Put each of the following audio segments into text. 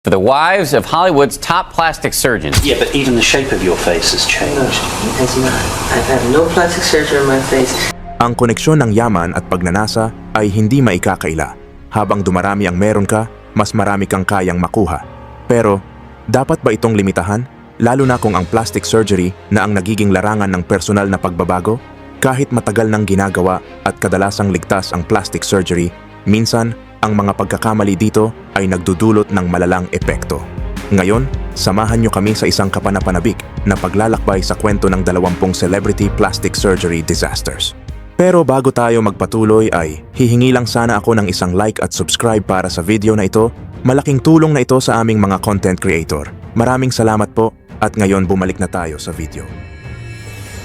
for the wives of Hollywood's top plastic surgeons. Yeah, but even the shape of your face has changed. it has not. I've had no plastic surgery on my face. Ang koneksyon ng yaman at pagnanasa ay hindi maikakaila. Habang dumarami ang meron ka, mas marami kang kayang makuha. Pero, dapat ba itong limitahan? Lalo na kung ang plastic surgery na ang nagiging larangan ng personal na pagbabago? Kahit matagal nang ginagawa at kadalasang ligtas ang plastic surgery, minsan, ang mga pagkakamali dito ay nagdudulot ng malalang epekto. Ngayon, samahan niyo kami sa isang kapanapanabik na paglalakbay sa kwento ng 20 celebrity plastic surgery disasters. Pero bago tayo magpatuloy ay hihingi lang sana ako ng isang like at subscribe para sa video na ito. Malaking tulong na ito sa aming mga content creator. Maraming salamat po at ngayon bumalik na tayo sa video.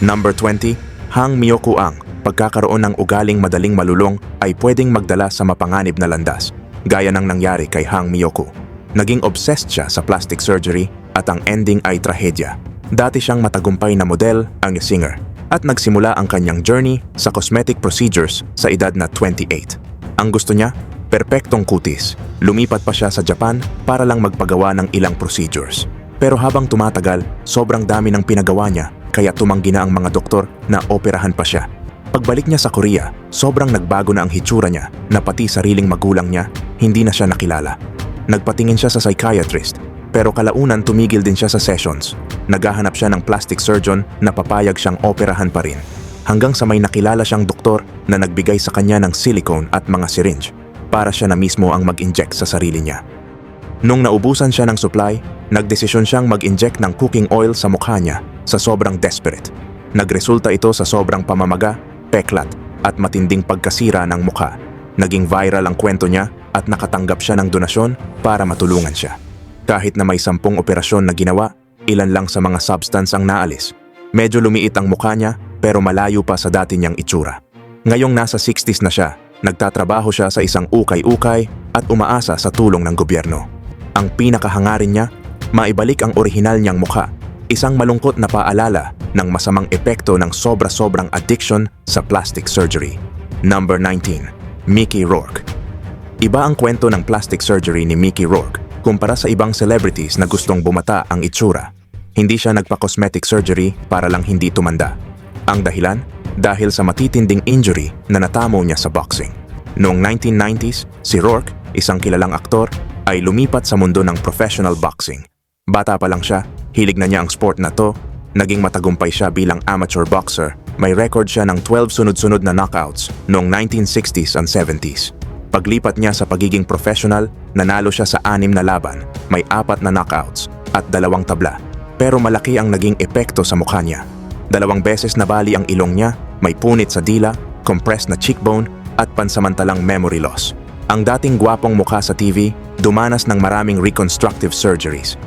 Number 20, Hang Miyoko Ang. Pagkakaroon ng ugaling madaling malulong ay pwedeng magdala sa mapanganib na landas, gaya ng nangyari kay Hang Miyoko. Naging obsessed siya sa plastic surgery at ang ending ay trahedya. Dati siyang matagumpay na model, ang singer, at nagsimula ang kanyang journey sa cosmetic procedures sa edad na 28. Ang gusto niya, perpektong kutis. Lumipat pa siya sa Japan para lang magpagawa ng ilang procedures. Pero habang tumatagal, sobrang dami ng pinagawa niya kaya tumanggi na ang mga doktor na operahan pa siya. Pagbalik niya sa Korea, sobrang nagbago na ang hitsura niya na pati sariling magulang niya hindi na siya nakilala. Nagpatingin siya sa psychiatrist pero kalaunan tumigil din siya sa sessions. Naghahanap siya ng plastic surgeon na papayag siyang operahan pa rin. Hanggang sa may nakilala siyang doktor na nagbigay sa kanya ng silicone at mga syringe para siya na mismo ang mag-inject sa sarili niya. Nung naubusan siya ng supply, nagdesisyon siyang mag-inject ng cooking oil sa mukha niya sa sobrang desperate. Nagresulta ito sa sobrang pamamaga, peklat at matinding pagkasira ng mukha. Naging viral ang kwento niya at nakatanggap siya ng donasyon para matulungan siya. Kahit na may sampung operasyon na ginawa, ilan lang sa mga substance ang naalis. Medyo lumiit ang mukha niya pero malayo pa sa dati niyang itsura. Ngayong nasa 60s na siya, nagtatrabaho siya sa isang ukay-ukay at umaasa sa tulong ng gobyerno. Ang pinakahangarin niya, maibalik ang orihinal niyang mukha, isang malungkot na paalala ng masamang epekto ng sobra-sobrang addiction sa plastic surgery. Number 19. Mickey Rourke Iba ang kwento ng plastic surgery ni Mickey Rourke kumpara sa ibang celebrities na gustong bumata ang itsura. Hindi siya nagpa-cosmetic surgery para lang hindi tumanda. Ang dahilan? Dahil sa matitinding injury na natamo niya sa boxing. Noong 1990s, si Rourke, isang kilalang aktor, ay lumipat sa mundo ng professional boxing. Bata pa lang siya, hilig na niya ang sport na to, naging matagumpay siya bilang amateur boxer, may record siya ng 12 sunod-sunod na knockouts noong 1960s and 70s. Paglipat niya sa pagiging professional, nanalo siya sa anim na laban, may apat na knockouts at dalawang tabla. Pero malaki ang naging epekto sa mukha niya. Dalawang beses nabali ang ilong niya, may punit sa dila, compressed na cheekbone at pansamantalang memory loss. Ang dating gwapong mukha sa TV, dumanas ng maraming reconstructive surgeries.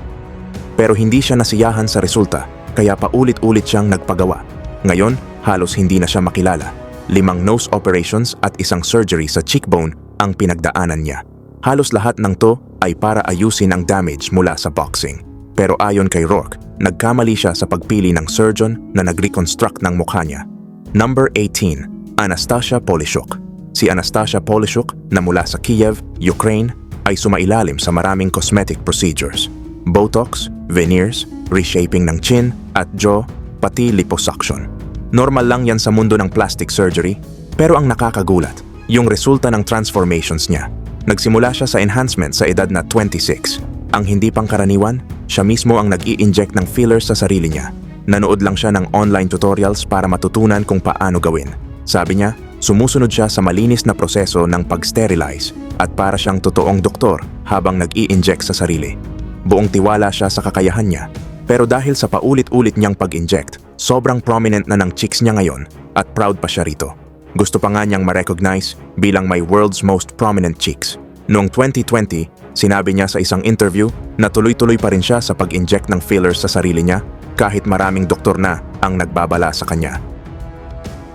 Pero hindi siya nasiyahan sa resulta, kaya paulit-ulit siyang nagpagawa. Ngayon, halos hindi na siya makilala. Limang nose operations at isang surgery sa cheekbone ang pinagdaanan niya. Halos lahat ng to ay para ayusin ang damage mula sa boxing. Pero ayon kay Rourke, nagkamali siya sa pagpili ng surgeon na nag-reconstruct ng mukha niya. Number 18, Anastasia Polishuk. Si Anastasia Polishuk na mula sa Kiev, Ukraine, ay sumailalim sa maraming cosmetic procedures. Botox, veneers, reshaping ng chin at jaw, pati liposuction. Normal lang yan sa mundo ng plastic surgery, pero ang nakakagulat, yung resulta ng transformations niya. Nagsimula siya sa enhancement sa edad na 26. Ang hindi pangkaraniwan, siya mismo ang nag inject ng fillers sa sarili niya. Nanood lang siya ng online tutorials para matutunan kung paano gawin. Sabi niya, sumusunod siya sa malinis na proseso ng pag-sterilize at para siyang totoong doktor habang nag inject sa sarili. Buong tiwala siya sa kakayahan niya. Pero dahil sa paulit-ulit niyang pag-inject, sobrang prominent na ng chicks niya ngayon at proud pa siya rito. Gusto pa nga niyang ma-recognize bilang my world's most prominent chicks. Noong 2020, sinabi niya sa isang interview na tuloy-tuloy pa rin siya sa pag-inject ng fillers sa sarili niya kahit maraming doktor na ang nagbabala sa kanya.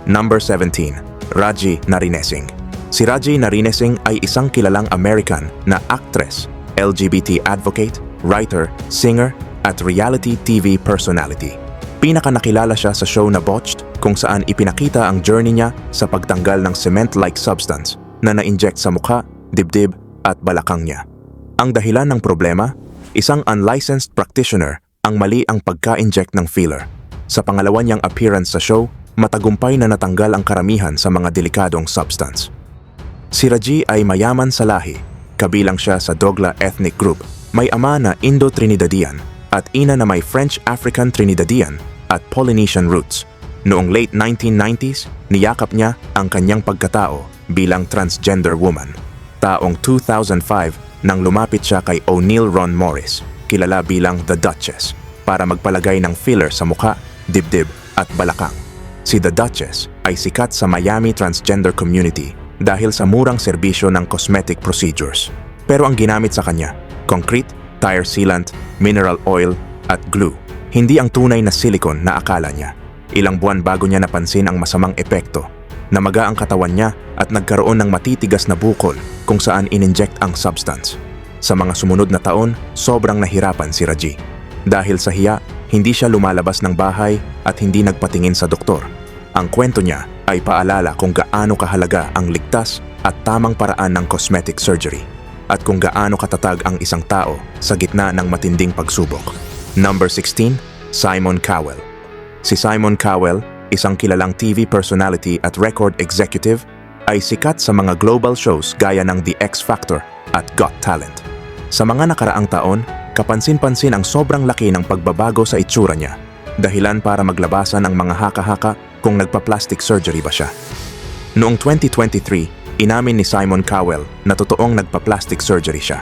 Number 17, Raji Narinesing. Si Raji Narinesing ay isang kilalang American na actress, LGBT advocate, writer, singer, at reality TV personality. Pinaka nakilala siya sa show na Botched kung saan ipinakita ang journey niya sa pagtanggal ng cement-like substance na na-inject sa mukha, dibdib at balakang niya. Ang dahilan ng problema, isang unlicensed practitioner ang mali ang pagka-inject ng filler. Sa pangalawa niyang appearance sa show, matagumpay na natanggal ang karamihan sa mga delikadong substance. Si Raji ay mayaman sa lahi, kabilang siya sa Dogla ethnic group. May ama na Indo-Trinidadian at ina na may French-African Trinidadian at Polynesian roots. Noong late 1990s, niyakap niya ang kanyang pagkatao bilang transgender woman. Taong 2005 nang lumapit siya kay O'Neill Ron Morris, kilala bilang The Duchess, para magpalagay ng filler sa muka, dibdib at balakang. Si The Duchess ay sikat sa Miami transgender community dahil sa murang serbisyo ng cosmetic procedures. Pero ang ginamit sa kanya, concrete, tire sealant, mineral oil at glue. Hindi ang tunay na silicone na akala niya. Ilang buwan bago niya napansin ang masamang epekto. Namaga ang katawan niya at nagkaroon ng matitigas na bukol kung saan ininject ang substance. Sa mga sumunod na taon, sobrang nahirapan si Raji. Dahil sa hiya, hindi siya lumalabas ng bahay at hindi nagpatingin sa doktor. Ang kwento niya ay paalala kung gaano kahalaga ang ligtas at tamang paraan ng cosmetic surgery at kung gaano katatag ang isang tao sa gitna ng matinding pagsubok. Number 16, Simon Cowell. Si Simon Cowell, isang kilalang TV personality at record executive, ay sikat sa mga global shows gaya ng The X Factor at Got Talent. Sa mga nakaraang taon, kapansin-pansin ang sobrang laki ng pagbabago sa itsura niya, dahilan para maglabasan ang mga haka-haka kung nagpa-plastic surgery ba siya. Noong 2023, inamin ni Simon Cowell na totoong nagpa-plastic surgery siya.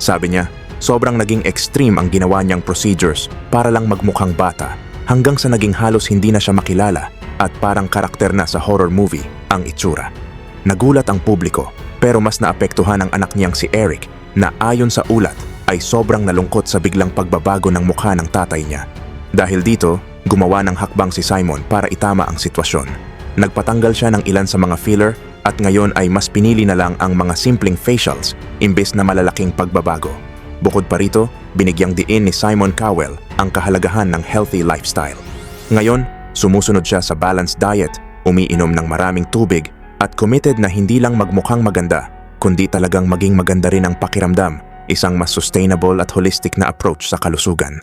Sabi niya, sobrang naging extreme ang ginawa niyang procedures para lang magmukhang bata hanggang sa naging halos hindi na siya makilala at parang karakter na sa horror movie ang itsura. Nagulat ang publiko pero mas naapektuhan ang anak niyang si Eric na ayon sa ulat ay sobrang nalungkot sa biglang pagbabago ng mukha ng tatay niya. Dahil dito, gumawa ng hakbang si Simon para itama ang sitwasyon. Nagpatanggal siya ng ilan sa mga filler at ngayon ay mas pinili na lang ang mga simpleng facials imbes na malalaking pagbabago. Bukod pa rito, binigyang diin ni Simon Cowell ang kahalagahan ng healthy lifestyle. Ngayon, sumusunod siya sa balanced diet, umiinom ng maraming tubig at committed na hindi lang magmukhang maganda, kundi talagang maging maganda rin ang pakiramdam, isang mas sustainable at holistic na approach sa kalusugan.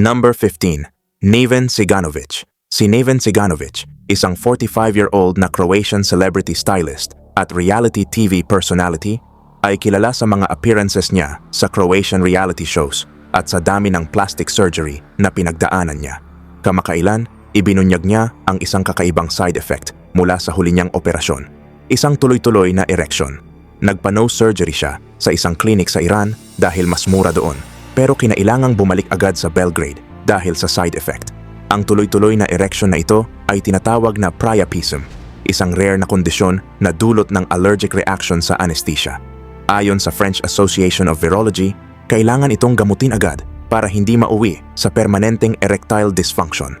Number 15, Neven Siganovic. Si Neven Siganovic, isang 45-year-old na Croatian celebrity stylist at reality TV personality, ay kilala sa mga appearances niya sa Croatian reality shows at sa dami ng plastic surgery na pinagdaanan niya. Kamakailan, ibinunyag niya ang isang kakaibang side effect mula sa huli niyang operasyon. Isang tuloy-tuloy na erection. Nagpa-nose surgery siya sa isang clinic sa Iran dahil mas mura doon. Pero kinailangang bumalik agad sa Belgrade dahil sa side effect. Ang tuloy-tuloy na erection na ito ay tinatawag na priapism, isang rare na kondisyon na dulot ng allergic reaction sa anesthesia. Ayon sa French Association of Virology, kailangan itong gamutin agad para hindi mauwi sa permanenteng erectile dysfunction.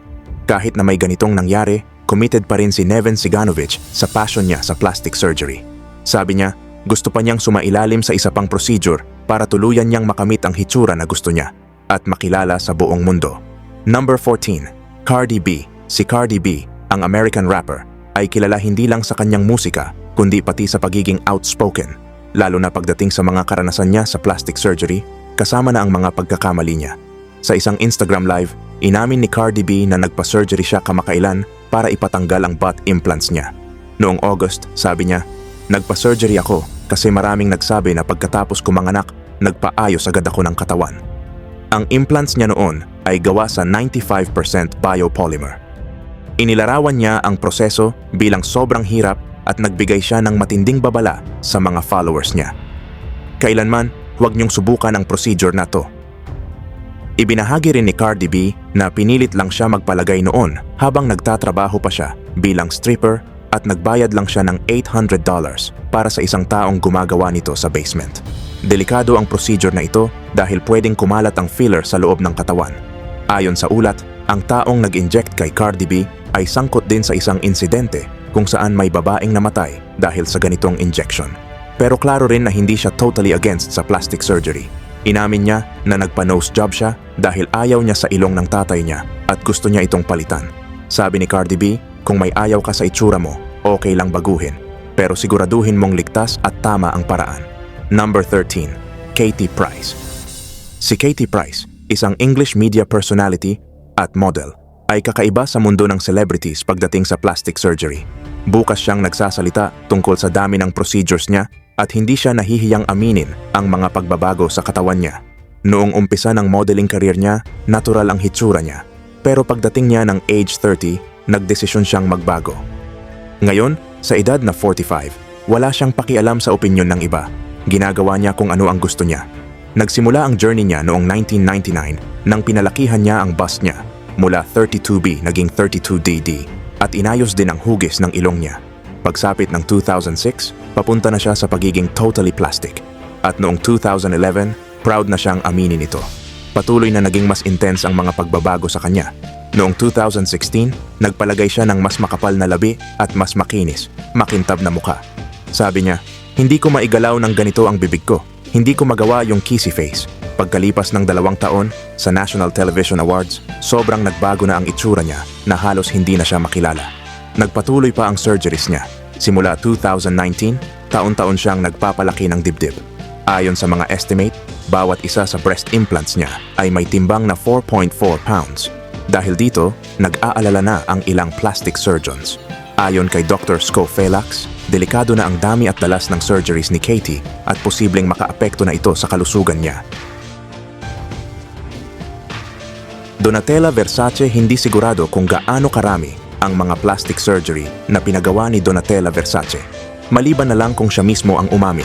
Kahit na may ganitong nangyari, committed pa rin si Neven Siganovic sa passion niya sa plastic surgery. Sabi niya, gusto pa niyang sumailalim sa isa pang procedure para tuluyan niyang makamit ang hitsura na gusto niya at makilala sa buong mundo. Number 14, Cardi B. Si Cardi B, ang American rapper, ay kilala hindi lang sa kanyang musika kundi pati sa pagiging outspoken, lalo na pagdating sa mga karanasan niya sa plastic surgery kasama na ang mga pagkakamali niya. Sa isang Instagram live, inamin ni Cardi B na nagpa-surgery siya kamakailan para ipatanggal ang butt implants niya. Noong August, sabi niya, Nagpa-surgery ako kasi maraming nagsabi na pagkatapos kumanganak, nagpaayos agad ako ng katawan. Ang implants niya noon ay gawa sa 95% biopolymer. Inilarawan niya ang proseso bilang sobrang hirap at nagbigay siya ng matinding babala sa mga followers niya. Kailanman, huwag niyong subukan ang procedure na to. Ibinahagi rin ni Cardi B na pinilit lang siya magpalagay noon habang nagtatrabaho pa siya bilang stripper at nagbayad lang siya ng $800 para sa isang taong gumagawa nito sa basement. Delikado ang procedure na ito dahil pwedeng kumalat ang filler sa loob ng katawan. Ayon sa ulat, ang taong nag-inject kay Cardi B ay sangkot din sa isang insidente kung saan may babaeng namatay dahil sa ganitong injection. Pero klaro rin na hindi siya totally against sa plastic surgery. Inamin niya na nagpa-nose job siya dahil ayaw niya sa ilong ng tatay niya at gusto niya itong palitan. Sabi ni Cardi B, kung may ayaw ka sa itsura mo, okay lang baguhin. Pero siguraduhin mong ligtas at tama ang paraan. Number 13. Katie Price. Si Katie Price, isang English media personality at model, ay kakaiba sa mundo ng celebrities pagdating sa plastic surgery. Bukas siyang nagsasalita tungkol sa dami ng procedures niya at hindi siya nahihiyang aminin ang mga pagbabago sa katawan niya. Noong umpisa ng modeling career niya, natural ang hitsura niya. Pero pagdating niya ng age 30, nagdesisyon siyang magbago. Ngayon, sa edad na 45, wala siyang pakialam sa opinyon ng iba. Ginagawa niya kung ano ang gusto niya. Nagsimula ang journey niya noong 1999 nang pinalakihan niya ang bust niya mula 32B naging 32DD at inayos din ang hugis ng ilong niya. Pagsapit ng 2006, papunta na siya sa pagiging totally plastic. At noong 2011, proud na siyang aminin ito. Patuloy na naging mas intense ang mga pagbabago sa kanya. Noong 2016, nagpalagay siya ng mas makapal na labi at mas makinis, makintab na muka. Sabi niya, hindi ko maigalaw ng ganito ang bibig ko. Hindi ko magawa yung kissy face. Pagkalipas ng dalawang taon, sa National Television Awards, sobrang nagbago na ang itsura niya na halos hindi na siya makilala. Nagpatuloy pa ang surgeries niya. Simula 2019, taon-taon siyang nagpapalaki ng dibdib. Ayon sa mga estimate, bawat isa sa breast implants niya ay may timbang na 4.4 pounds. Dahil dito, nag-aalala na ang ilang plastic surgeons. Ayon kay Dr. Sco Felax, delikado na ang dami at dalas ng surgeries ni Katie at posibleng makaapekto na ito sa kalusugan niya. Donatella Versace hindi sigurado kung gaano karami ang mga plastic surgery na pinagawa ni Donatella Versace. Maliban na lang kung siya mismo ang umamin.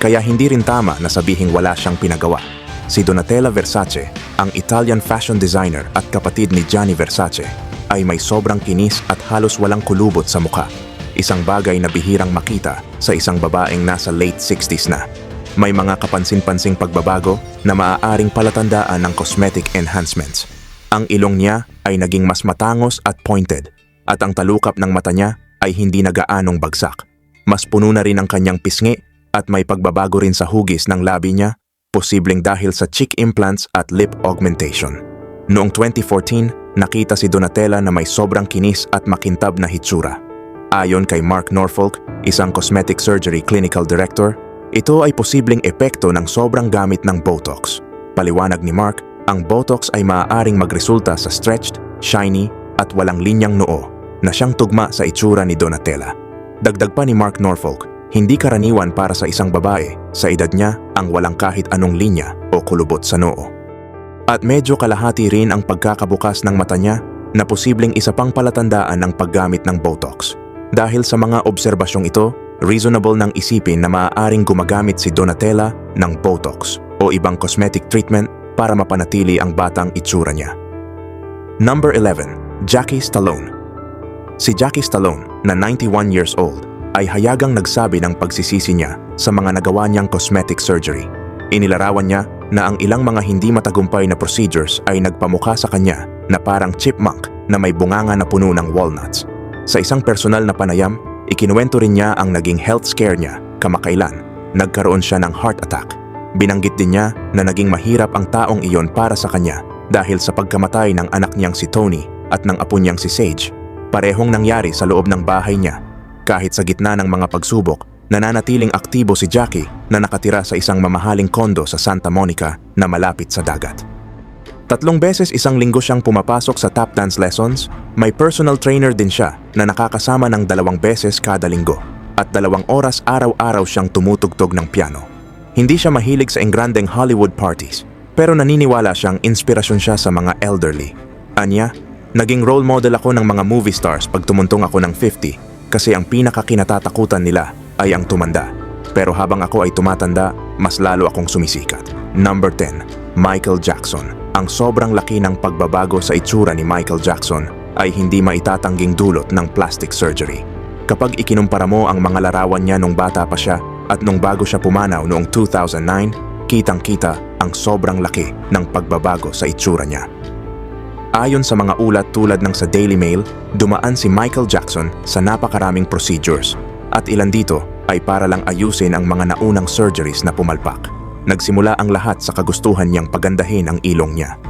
Kaya hindi rin tama na sabihing wala siyang pinagawa. Si Donatella Versace, ang Italian fashion designer at kapatid ni Gianni Versace, ay may sobrang kinis at halos walang kulubot sa mukha. Isang bagay na bihirang makita sa isang babaeng nasa late 60s na. May mga kapansin-pansing pagbabago na maaaring palatandaan ng cosmetic enhancements. Ang ilong niya ay naging mas matangos at pointed at ang talukap ng mata niya ay hindi na gaanong bagsak. Mas puno na rin ang kanyang pisngi at may pagbabago rin sa hugis ng labi niya, posibleng dahil sa cheek implants at lip augmentation. Noong 2014, nakita si Donatella na may sobrang kinis at makintab na hitsura. Ayon kay Mark Norfolk, isang cosmetic surgery clinical director, ito ay posibleng epekto ng sobrang gamit ng Botox. Paliwanag ni Mark, ang Botox ay maaaring magresulta sa stretched, shiny, at walang linyang noo na siyang tugma sa itsura ni Donatella. Dagdag pa ni Mark Norfolk, hindi karaniwan para sa isang babae sa edad niya ang walang kahit anong linya o kulubot sa noo. At medyo kalahati rin ang pagkakabukas ng mata niya na posibleng isa pang palatandaan ng paggamit ng Botox. Dahil sa mga obserbasyong ito, reasonable nang isipin na maaaring gumagamit si Donatella ng Botox o ibang cosmetic treatment para mapanatili ang batang itsura niya. Number 11. Jackie Stallone Si Jackie Stallone, na 91 years old, ay hayagang nagsabi ng pagsisisi niya sa mga nagawa niyang cosmetic surgery. Inilarawan niya na ang ilang mga hindi matagumpay na procedures ay nagpamukha sa kanya na parang chipmunk na may bunganga na puno ng walnuts. Sa isang personal na panayam, ikinuwento rin niya ang naging health scare niya kamakailan. Nagkaroon siya ng heart attack. Binanggit din niya na naging mahirap ang taong iyon para sa kanya dahil sa pagkamatay ng anak niyang si Tony at ng apo niyang si Sage. Parehong nangyari sa loob ng bahay niya. Kahit sa gitna ng mga pagsubok, nananatiling aktibo si Jackie na nakatira sa isang mamahaling kondo sa Santa Monica na malapit sa dagat. Tatlong beses isang linggo siyang pumapasok sa tap dance lessons, may personal trainer din siya na nakakasama ng dalawang beses kada linggo at dalawang oras araw-araw siyang tumutugtog ng piano. Hindi siya mahilig sa engrandeng Hollywood parties, pero naniniwala siyang inspirasyon siya sa mga elderly. Anya, naging role model ako ng mga movie stars pag tumuntong ako ng 50 kasi ang pinakakinatatakutan nila ay ang tumanda. Pero habang ako ay tumatanda, mas lalo akong sumisikat. Number 10. Michael Jackson. Ang sobrang laki ng pagbabago sa itsura ni Michael Jackson ay hindi maitatangging dulot ng plastic surgery. Kapag ikinumpara mo ang mga larawan niya nung bata pa siya at nung bago siya pumanaw noong 2009, kitang-kita ang sobrang laki ng pagbabago sa itsura niya. Ayon sa mga ulat tulad ng sa Daily Mail, dumaan si Michael Jackson sa napakaraming procedures at ilan dito ay para lang ayusin ang mga naunang surgeries na pumalpak. Nagsimula ang lahat sa kagustuhan niyang pagandahin ang ilong niya.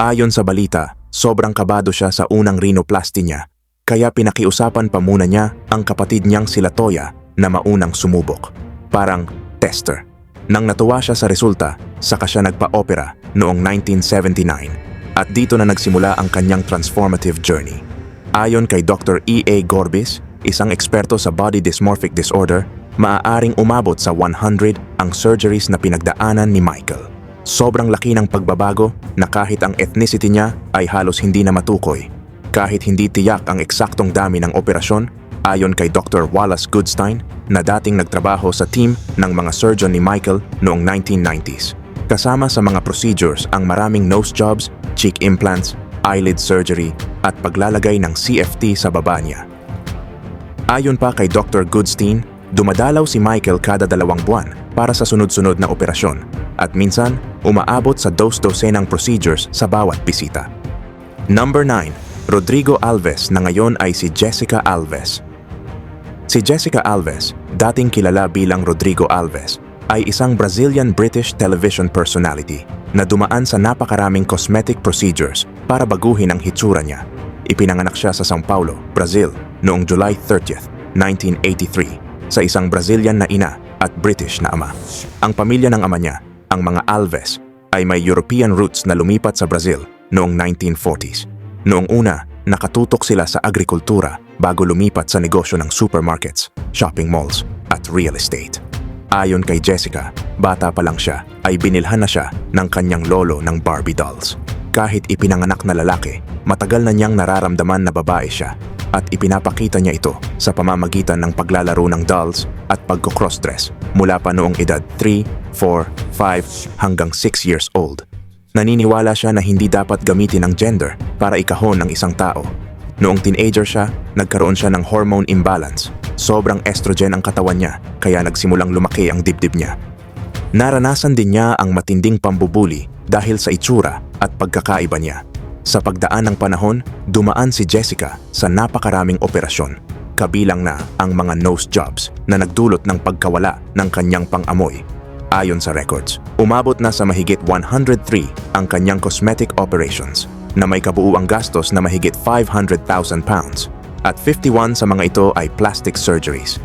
Ayon sa balita, sobrang kabado siya sa unang rhinoplasty niya kaya pinakiusapan pa muna niya ang kapatid niyang sila Toya na maunang sumubok. Parang tester. Nang natuwa siya sa resulta, saka siya nagpa-opera noong 1979 at dito na nagsimula ang kanyang transformative journey. Ayon kay Dr. E.A. Gorbis, isang eksperto sa body dysmorphic disorder, maaaring umabot sa 100 ang surgeries na pinagdaanan ni Michael. Sobrang laki ng pagbabago na kahit ang ethnicity niya ay halos hindi na matukoy. Kahit hindi tiyak ang eksaktong dami ng operasyon, ayon kay Dr. Wallace Goodstein na dating nagtrabaho sa team ng mga surgeon ni Michael noong 1990s. Kasama sa mga procedures ang maraming nose jobs, cheek implants, eyelid surgery at paglalagay ng CFT sa baba niya. Ayon pa kay Dr. Goodstein, dumadalaw si Michael kada dalawang buwan para sa sunod-sunod na operasyon at minsan umaabot sa dos-dosenang procedures sa bawat bisita. Number 9. Rodrigo Alves na ngayon ay si Jessica Alves. Si Jessica Alves, dating kilala bilang Rodrigo Alves, ay isang Brazilian-British television personality na dumaan sa napakaraming cosmetic procedures para baguhin ang hitsura niya. Ipinanganak siya sa São Paulo, Brazil noong July 30th, 1983 sa isang Brazilian na ina at British na ama. Ang pamilya ng ama niya, ang mga Alves, ay may European roots na lumipat sa Brazil noong 1940s. Noong una, nakatutok sila sa agrikultura bago lumipat sa negosyo ng supermarkets, shopping malls, at real estate. Ayon kay Jessica, bata pa lang siya ay binilhan na siya ng kanyang lolo ng Barbie dolls. Kahit ipinanganak na lalaki, matagal na niyang nararamdaman na babae siya at ipinapakita niya ito sa pamamagitan ng paglalaro ng dolls at pagko-crossdress mula pa noong edad 3, 4, 5 hanggang 6 years old. Naniniwala siya na hindi dapat gamitin ang gender para ikahon ng isang tao. Noong teenager siya, nagkaroon siya ng hormone imbalance. Sobrang estrogen ang katawan niya, kaya nagsimulang lumaki ang dibdib niya. Naranasan din niya ang matinding pambubuli dahil sa itsura at pagkakaiba niya. Sa pagdaan ng panahon, dumaan si Jessica sa napakaraming operasyon, kabilang na ang mga nose jobs na nagdulot ng pagkawala ng kanyang pang-amoy. Ayon sa records, umabot na sa mahigit 103 ang kanyang cosmetic operations na may kabuuang gastos na mahigit 500,000 pounds at 51 sa mga ito ay plastic surgeries.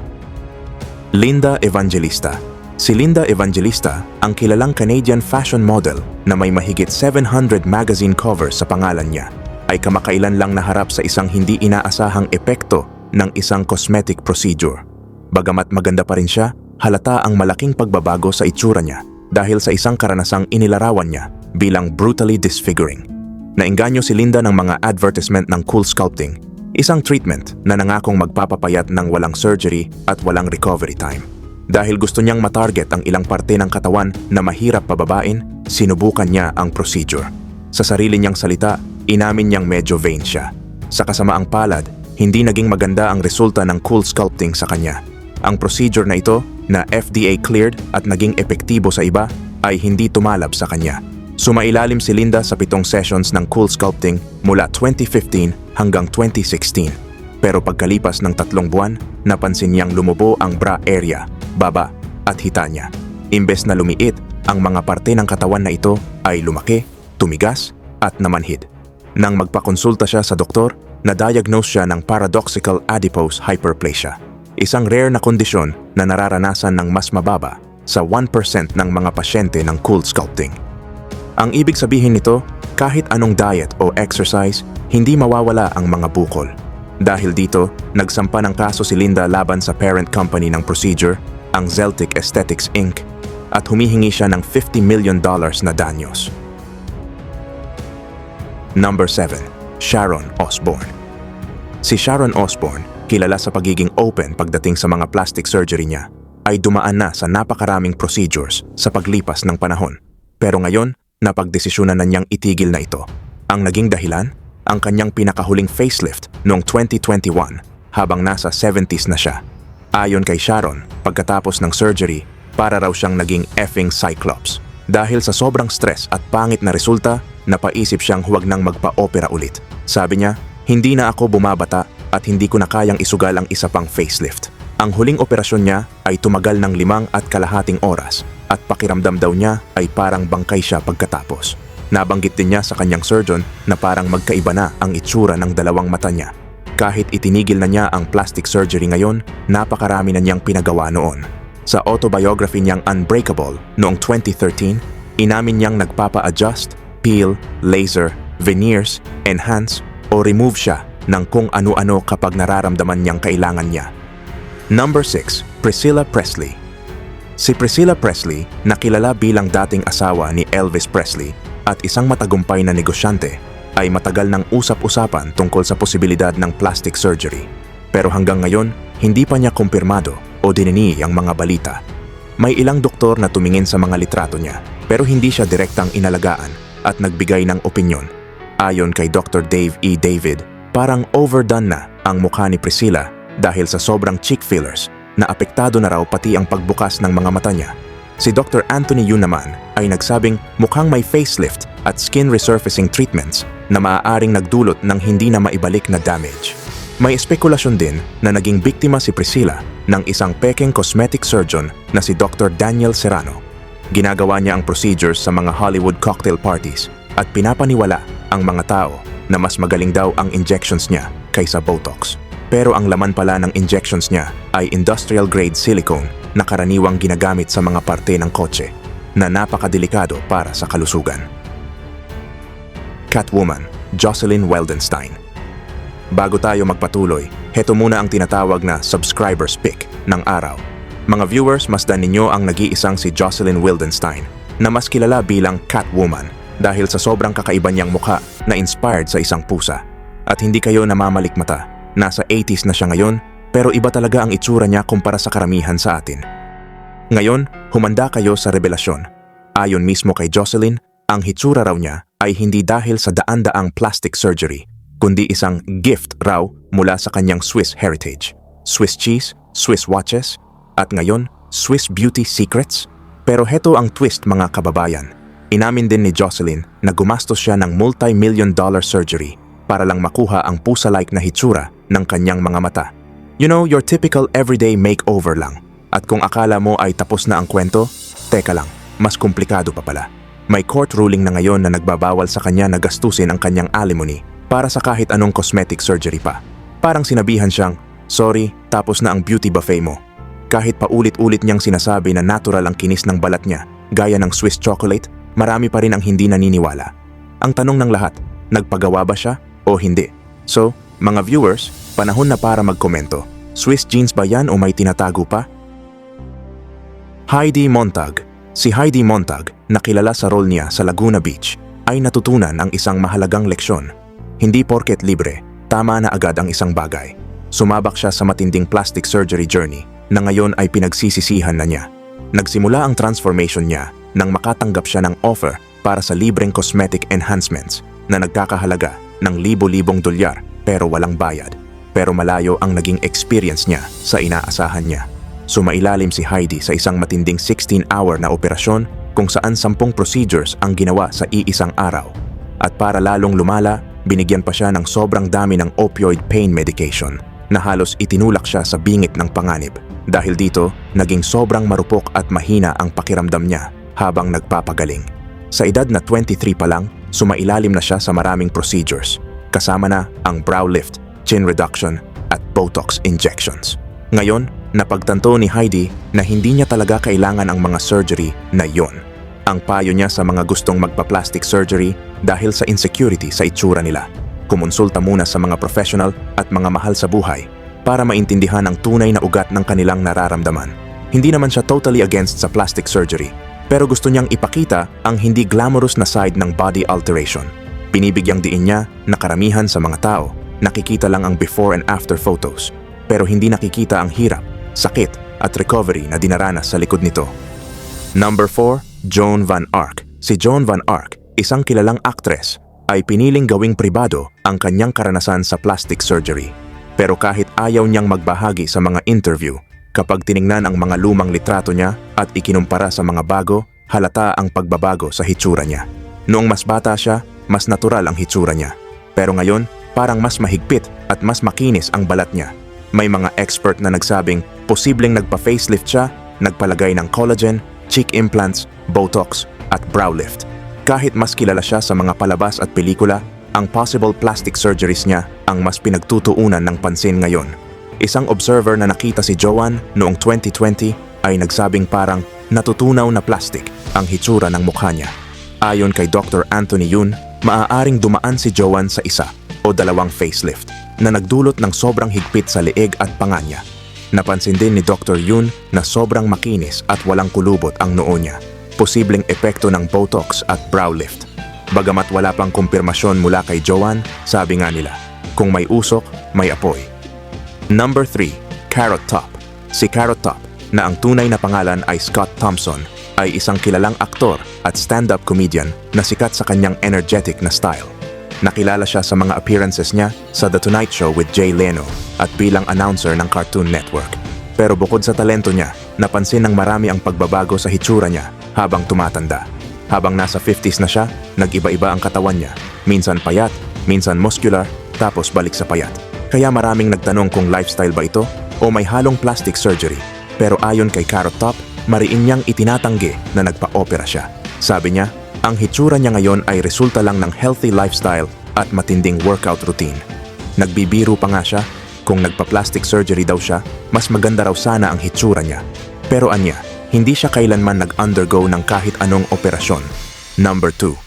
Linda Evangelista Si Linda Evangelista ang kilalang Canadian fashion model na may mahigit 700 magazine covers sa pangalan niya ay kamakailan lang naharap sa isang hindi inaasahang epekto ng isang cosmetic procedure. Bagamat maganda pa rin siya, halata ang malaking pagbabago sa itsura niya dahil sa isang karanasang inilarawan niya bilang brutally disfiguring. Nainganyo si Linda ng mga advertisement ng Cool Sculpting, isang treatment na nangakong magpapapayat ng walang surgery at walang recovery time. Dahil gusto niyang matarget ang ilang parte ng katawan na mahirap pababain, sinubukan niya ang procedure. Sa sarili niyang salita, inamin niyang medyo vain siya. Sa kasamaang palad, hindi naging maganda ang resulta ng cool sculpting sa kanya. Ang procedure na ito, na FDA cleared at naging epektibo sa iba, ay hindi tumalab sa kanya. Sumailalim si Linda sa pitong sessions ng cool sculpting mula 2015 hanggang 2016. Pero pagkalipas ng tatlong buwan, napansin niyang lumubo ang bra area, baba at hita niya. Imbes na lumiit, ang mga parte ng katawan na ito ay lumaki, tumigas at namanhid. Nang magpakonsulta siya sa doktor, na-diagnose siya ng paradoxical adipose hyperplasia, isang rare na kondisyon na nararanasan ng mas mababa sa 1% ng mga pasyente ng cool sculpting. Ang ibig sabihin nito, kahit anong diet o exercise, hindi mawawala ang mga bukol. Dahil dito, nagsampa ng kaso si Linda laban sa parent company ng procedure, ang Zeltic Aesthetics Inc., at humihingi siya ng 50 million dollars na danyos. Number 7. Sharon Osbourne Si Sharon Osbourne, kilala sa pagiging open pagdating sa mga plastic surgery niya, ay dumaan na sa napakaraming procedures sa paglipas ng panahon. Pero ngayon, napagdesisyonan na niyang itigil na ito. Ang naging dahilan? Ang kanyang pinakahuling facelift noong 2021 habang nasa 70s na siya. Ayon kay Sharon, pagkatapos ng surgery, para raw siyang naging effing cyclops. Dahil sa sobrang stress at pangit na resulta, napaisip siyang huwag nang magpa-opera ulit. Sabi niya, hindi na ako bumabata at hindi ko na kayang isugal ang isa pang facelift. Ang huling operasyon niya ay tumagal ng limang at kalahating oras at pakiramdam daw niya ay parang bangkay siya pagkatapos. Nabanggit din niya sa kanyang surgeon na parang magkaiba na ang itsura ng dalawang mata niya. Kahit itinigil na niya ang plastic surgery ngayon, napakarami na niyang pinagawa noon. Sa autobiography niyang Unbreakable noong 2013, inamin niyang nagpapa-adjust, peel, laser, veneers, enhance o remove siya ng kung ano-ano kapag nararamdaman niyang kailangan niya. Number 6. Priscilla Presley Si Priscilla Presley, nakilala bilang dating asawa ni Elvis Presley at isang matagumpay na negosyante, ay matagal ng usap-usapan tungkol sa posibilidad ng plastic surgery. Pero hanggang ngayon, hindi pa niya kumpirmado o dinini ang mga balita. May ilang doktor na tumingin sa mga litrato niya, pero hindi siya direktang inalagaan at nagbigay ng opinyon. Ayon kay Dr. Dave E. David, parang overdone na ang mukha ni Priscilla dahil sa sobrang cheek fillers na apektado na raw pati ang pagbukas ng mga mata niya. Si Dr. Anthony Yu naman ay nagsabing mukhang may facelift at skin resurfacing treatments na maaaring nagdulot ng hindi na maibalik na damage. May espekulasyon din na naging biktima si Priscilla ng isang pekeng cosmetic surgeon na si Dr. Daniel Serrano. Ginagawa niya ang procedures sa mga Hollywood cocktail parties at pinapaniwala ang mga tao na mas magaling daw ang injections niya kaysa Botox. Pero ang laman pala ng injections niya ay industrial grade silicone na karaniwang ginagamit sa mga parte ng kotse na napakadelikado para sa kalusugan. Catwoman, Jocelyn Weldenstein Bago tayo magpatuloy, heto muna ang tinatawag na subscribers pick ng araw. Mga viewers, masdan ninyo ang nag-iisang si Jocelyn Wildenstein na mas kilala bilang Catwoman dahil sa sobrang kakaiba niyang mukha na inspired sa isang pusa. At hindi kayo namamalikmata, nasa 80s na siya ngayon pero iba talaga ang itsura niya kumpara sa karamihan sa atin. Ngayon, humanda kayo sa revelasyon. Ayon mismo kay Jocelyn, ang hitsura raw niya ay hindi dahil sa daan-daang plastic surgery, kundi isang gift raw mula sa kanyang Swiss heritage. Swiss cheese, Swiss watches, at ngayon, Swiss beauty secrets? Pero heto ang twist mga kababayan. Inamin din ni Jocelyn na gumastos siya ng multi-million dollar surgery para lang makuha ang pusa-like na hitsura ng kanyang mga mata. You know, your typical everyday makeover lang. At kung akala mo ay tapos na ang kwento, teka lang, mas komplikado pa pala. May court ruling na ngayon na nagbabawal sa kanya na gastusin ang kanyang alimony para sa kahit anong cosmetic surgery pa. Parang sinabihan siyang, sorry, tapos na ang beauty buffet mo. Kahit paulit-ulit niyang sinasabi na natural ang kinis ng balat niya, gaya ng Swiss chocolate, marami pa rin ang hindi naniniwala. Ang tanong ng lahat, nagpagawa ba siya o hindi? So, mga viewers, panahon na para magkomento. Swiss jeans ba yan o may tinatago pa? Heidi Montag Si Heidi Montag, na kilala sa role niya sa Laguna Beach, ay natutunan ang isang mahalagang leksyon. Hindi porket libre, tama na agad ang isang bagay. Sumabak siya sa matinding plastic surgery journey na ngayon ay pinagsisisihan na niya. Nagsimula ang transformation niya nang makatanggap siya ng offer para sa libreng cosmetic enhancements na nagkakahalaga ng libo-libong dolyar pero walang bayad. Pero malayo ang naging experience niya sa inaasahan niya. Sumailalim si Heidi sa isang matinding 16-hour na operasyon kung saan sampung procedures ang ginawa sa iisang araw. At para lalong lumala, binigyan pa siya ng sobrang dami ng opioid pain medication na halos itinulak siya sa bingit ng panganib. Dahil dito, naging sobrang marupok at mahina ang pakiramdam niya habang nagpapagaling. Sa edad na 23 pa lang, sumailalim na siya sa maraming procedures. Kasama na ang brow lift, chin reduction at Botox injections. Ngayon, napagtanto ni Heidi na hindi niya talaga kailangan ang mga surgery na yon. Ang payo niya sa mga gustong magpa-plastic surgery dahil sa insecurity sa itsura nila. Kumonsulta muna sa mga professional at mga mahal sa buhay para maintindihan ang tunay na ugat ng kanilang nararamdaman. Hindi naman siya totally against sa plastic surgery, pero gusto niyang ipakita ang hindi glamorous na side ng body alteration. Binibigyang diin niya na karamihan sa mga tao nakikita lang ang before and after photos, pero hindi nakikita ang hirap, sakit at recovery na dinaranas sa likod nito. Number 4, Joan Van Ark. Si Joan Van Ark, isang kilalang actress, ay piniling gawing pribado ang kanyang karanasan sa plastic surgery. Pero kahit ayaw niyang magbahagi sa mga interview, kapag tiningnan ang mga lumang litrato niya at ikinumpara sa mga bago, halata ang pagbabago sa hitsura niya. Noong mas bata siya, mas natural ang hitsura niya. Pero ngayon, parang mas mahigpit at mas makinis ang balat niya. May mga expert na nagsabing posibleng nagpa-facelift siya, nagpalagay ng collagen, cheek implants, botox at brow lift. Kahit mas kilala siya sa mga palabas at pelikula, ang possible plastic surgeries niya ang mas pinagtutuunan ng pansin ngayon. Isang observer na nakita si Joanne noong 2020 ay nagsabing parang natutunaw na plastic ang hitsura ng mukha niya. Ayon kay Dr. Anthony Yun, maaaring dumaan si Joanne sa isa o dalawang facelift na nagdulot ng sobrang higpit sa leeg at panga niya. Napansin din ni Dr. Yun na sobrang makinis at walang kulubot ang noo niya. Posibleng epekto ng Botox at brow lift. Bagamat wala pang kumpirmasyon mula kay Joanne, sabi nga nila, kung may usok, may apoy. Number 3, Carrot Top. Si Carrot Top, na ang tunay na pangalan ay Scott Thompson, ay isang kilalang aktor at stand-up comedian na sikat sa kanyang energetic na style. Nakilala siya sa mga appearances niya sa The Tonight Show with Jay Leno at bilang announcer ng Cartoon Network. Pero bukod sa talento niya, napansin ng marami ang pagbabago sa hitsura niya habang tumatanda. Habang nasa 50s na siya, nag-iba-iba ang katawan niya. Minsan payat, minsan muscular, tapos balik sa payat. Kaya maraming nagtanong kung lifestyle ba ito o may halong plastic surgery. Pero ayon kay Carrot Top, mariin niyang itinatanggi na nagpa-opera siya. Sabi niya, ang hitsura niya ngayon ay resulta lang ng healthy lifestyle at matinding workout routine. Nagbibiro pa nga siya, kung nagpa-plastic surgery daw siya, mas maganda raw sana ang hitsura niya. Pero anya, hindi siya kailanman nag-undergo ng kahit anong operasyon. Number 2.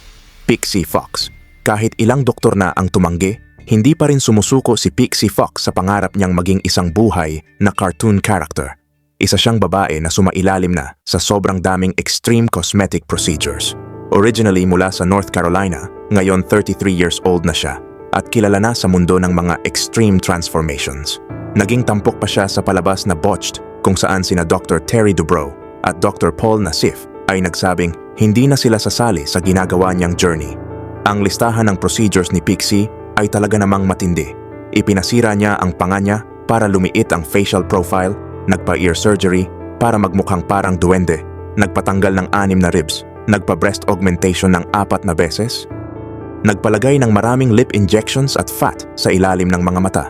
Pixie Fox. Kahit ilang doktor na ang tumanggi, hindi pa rin sumusuko si Pixie Fox sa pangarap niyang maging isang buhay na cartoon character. Isa siyang babae na sumailalim na sa sobrang daming extreme cosmetic procedures. Originally mula sa North Carolina, ngayon 33 years old na siya at kilala na sa mundo ng mga extreme transformations. Naging tampok pa siya sa palabas na Botched kung saan sina Dr. Terry Dubrow at Dr. Paul Nassif ay nagsabing hindi na sila sasali sa ginagawa niyang journey. Ang listahan ng procedures ni Pixie ay talaga namang matindi. Ipinasira niya ang panga niya para lumiit ang facial profile, nagpa-ear surgery para magmukhang parang duwende, nagpatanggal ng anim na ribs, nagpa-breast augmentation ng apat na beses, nagpalagay ng maraming lip injections at fat sa ilalim ng mga mata.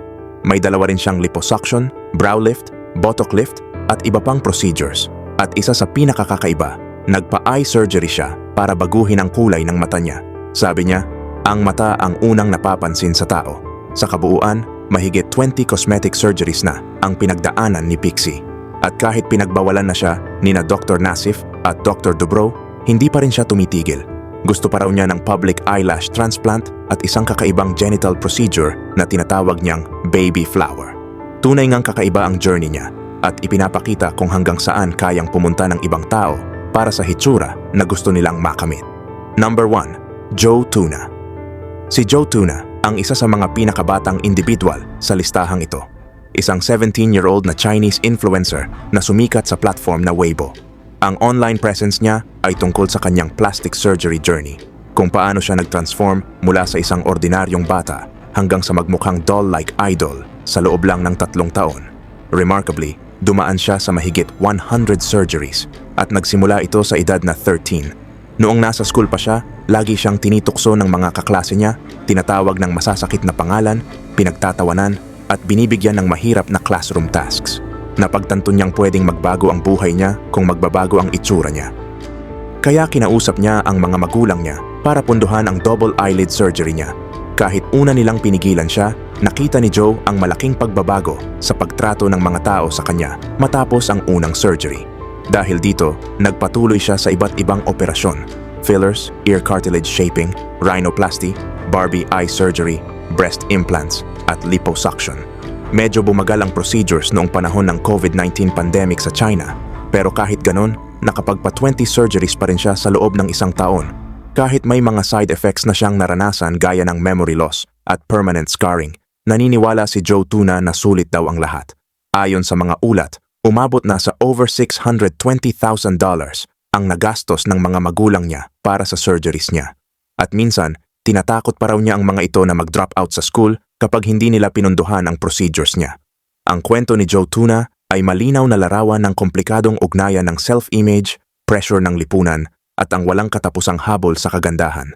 May dalawa rin siyang liposuction, brow lift, botox lift at iba pang procedures. At isa sa pinakakakaiba, nagpa-eye surgery siya para baguhin ang kulay ng mata niya. Sabi niya, ang mata ang unang napapansin sa tao. Sa kabuuan, mahigit 20 cosmetic surgeries na ang pinagdaanan ni Pixie. At kahit pinagbawalan na siya ni na Dr. Nassif at Dr. Dubrow, hindi pa rin siya tumitigil. Gusto pa raw niya ng public eyelash transplant at isang kakaibang genital procedure na tinatawag niyang baby flower. Tunay ngang kakaiba ang journey niya at ipinapakita kung hanggang saan kayang pumunta ng ibang tao para sa hitsura na gusto nilang makamit. Number 1. Joe Tuna Si Joe Tuna ang isa sa mga pinakabatang individual sa listahang ito. Isang 17-year-old na Chinese influencer na sumikat sa platform na Weibo. Ang online presence niya ay tungkol sa kanyang plastic surgery journey, kung paano siya nag-transform mula sa isang ordinaryong bata hanggang sa magmukhang doll-like idol sa loob lang ng tatlong taon. Remarkably, dumaan siya sa mahigit 100 surgeries at nagsimula ito sa edad na 13. Noong nasa school pa siya, lagi siyang tinitukso ng mga kaklase niya, tinatawag ng masasakit na pangalan, pinagtatawanan at binibigyan ng mahirap na classroom tasks. Napagtanto niyang pwedeng magbago ang buhay niya kung magbabago ang itsura niya. Kaya kinausap niya ang mga magulang niya para punduhan ang double eyelid surgery niya. Kahit una nilang pinigilan siya, nakita ni Joe ang malaking pagbabago sa pagtrato ng mga tao sa kanya matapos ang unang surgery. Dahil dito, nagpatuloy siya sa iba't ibang operasyon. Fillers, ear cartilage shaping, rhinoplasty, Barbie eye surgery, breast implants, at liposuction. Medyo bumagal ang procedures noong panahon ng COVID-19 pandemic sa China. Pero kahit ganon, nakapagpa 20 surgeries pa rin siya sa loob ng isang taon. Kahit may mga side effects na siyang naranasan gaya ng memory loss at permanent scarring, naniniwala si Joe Tuna na sulit daw ang lahat. Ayon sa mga ulat, umabot na sa over $620,000 ang nagastos ng mga magulang niya para sa surgeries niya. At minsan, tinatakot pa raw niya ang mga ito na mag-drop out sa school kapag hindi nila pinunduhan ang procedures niya. Ang kwento ni Joe Tuna ay malinaw na larawan ng komplikadong ugnayan ng self-image, pressure ng lipunan, at ang walang katapusang habol sa kagandahan.